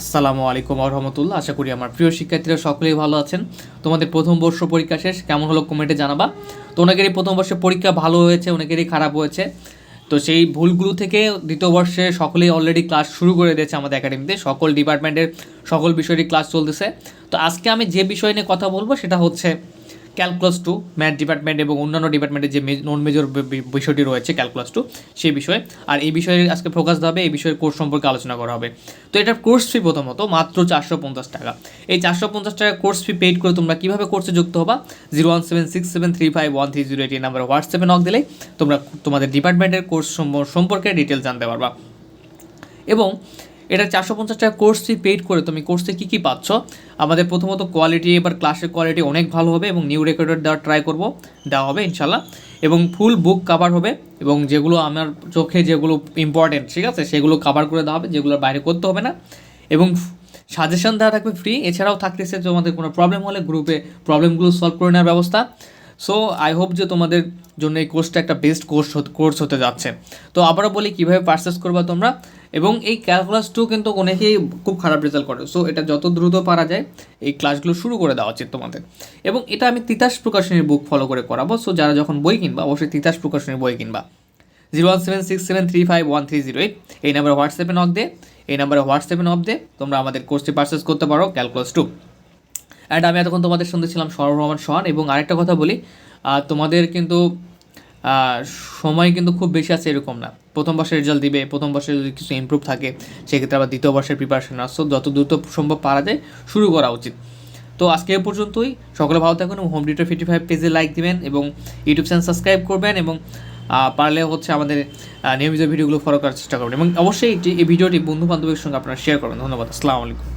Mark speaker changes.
Speaker 1: আসসালামু আলাইকুম রহমতুল্লাহ। আশা করি আমার প্রিয় শিক্ষার্থীরা সকলেই ভালো আছেন। তোমাদের প্রথম বর্ষ পরীক্ষা শেষ, কেমন হলো কমেন্টে জানাবা। তো অনেকেরই প্রথম বর্ষে পরীক্ষা ভালো হয়েছে অনেকেরই খারাপ হয়েছে। তো সেই ভুলগুলো থেকে দ্বিতীয় বর্ষে সকলেই অলরেডি ক্লাস শুরু করে দিয়েছে আমাদের একাডেমিতে সকল ডিপার্টমেন্টের সকল বিষয়েরই ক্লাস চলতেছে। তো আজকে আমি যে বিষয় নিয়ে কথা বলব সেটা হচ্ছে ক্যালকুলাস টু ম্যাথ ডিপার্টমেন্ট এবং অন্যান্য ডিপার্টমেন্টের যে নন মেজর বিষয়টি রয়েছে ক্যালকুলাস টু সেই বিষয়ে। আর এই বিষয়ে আজকে ফোকাস দেওয়া হবে, এই বিষয়ের কোর্স সম্পর্কে আলোচনা করা হবে। তো এটার কোর্স ফি প্রথমত মাত্র চারশো পঞ্চাশ টাকা। এই চারশো পঞ্চাশ টাকা কোর্স ফি পেইড করে তোমরা কীভাবে কোর্সে যুক্ত হবা? Zero one seven six seven three five one three zero eight এই নাম্বারে হোয়াটসঅ্যাপে নক দিলেই তোমরা তোমাদের ডিপার্টমেন্টের কোর্স সম্পর্কে ডিটেলস জানতে পারবা। এবং এটা চারশো পঞ্চাশ টাকা কোর্স ফি পেইড করে তুমি কোর্সে কী কী পাচ্ছ? আমাদের প্রথমত কোয়ালিটি এবার ক্লাসের কোয়ালিটি অনেক ভালো হবে এবং নিউ রেকর্ডার দেওয়ার ট্রাই করব, দেওয়া হবে ইনশাল্লাহ। এবং ফুল বুক কাভার হবে এবং যেগুলো আমার চোখে যেগুলো ইম্পর্টেন্ট ঠিক আছে? সেগুলো কাভার করে দেওয়া হবে, যেগুলো বাইরে করতে হবে না। এবং সাজেশন দেওয়া থাকবে ফ্রি এছাড়াও থাকতেছে তোমাদের কোনো প্রবলেম হলে গ্রুপে প্রবলেমগুলো সলভ করে নেওয়ার ব্যবস্থা। সো আই হোপ যে তোমাদের জন্য এই কোর্সটা একটা বেস্ট কোর্স কোর্স হতে যাচ্ছে। তো আবারও বলি কীভাবে পারচেস করবা তোমরা। এবং এই ক্যালকুলাস টু কিন্তু অনেকেই খুব খারাপ রেজাল্ট করে। সো এটা যত দ্রুত পারা যায়, এই ক্লাসগুলো শুরু করে দেওয়া উচিত তোমাদের। এবং এটা আমি তিতাস প্রকাশনীর বুক ফলো করে করাবো। সো যারা যখন বই কিনবা, অবশ্যই তিতাস প্রকাশনীর বই কিনবা। Zero one seven six seven three five one three zero eight এই নাম্বারে হোয়াটসঅ্যাপে নক দে। এই নাম্বারে হোয়াটসঅ্যাপে নক দে। তোমরা আমাদের কোর্সটি পারচেস করতে পারো ক্যালকুলাস টু অ্যান্ড আমি এতক্ষণ তোমাদের সঙ্গে ছিলাম সৌরভ রহমান এবং আরেকটা কথা বলি তোমাদের কিন্তু সময় কিন্তু খুব বেশি আছে এরকম না। প্রথম বর্ষের রেজাল্ট দিবে, প্রথম বর্ষে যদি কিছু ইমপ্রুভ থাকে, সেক্ষেত্রে আবার দ্বিতীয় বর্ষের প্রিপারেশন আসছো যত দ্রুত সম্ভব পারা যায়, শুরু করা উচিত। তো আজকে এ পর্যন্তই। সকলে ভালো থাকুন হোম ডিউটার ফিফটি ফাইভ পেজে লাইক দিবেন এবং ইউটিউব চ্যানেল সাবস্ক্রাইব করবেন এবং পারলে হচ্ছে আমাদের নিয়মিত ভিডিওগুলো ফলো করার চেষ্টা করবেন। এবং অবশ্যই এই ভিডিওটি বন্ধু বান্ধবের সঙ্গে আপনারা শেয়ার করবেন। ধন্যবাদ। আসসালামু আলাইকুম।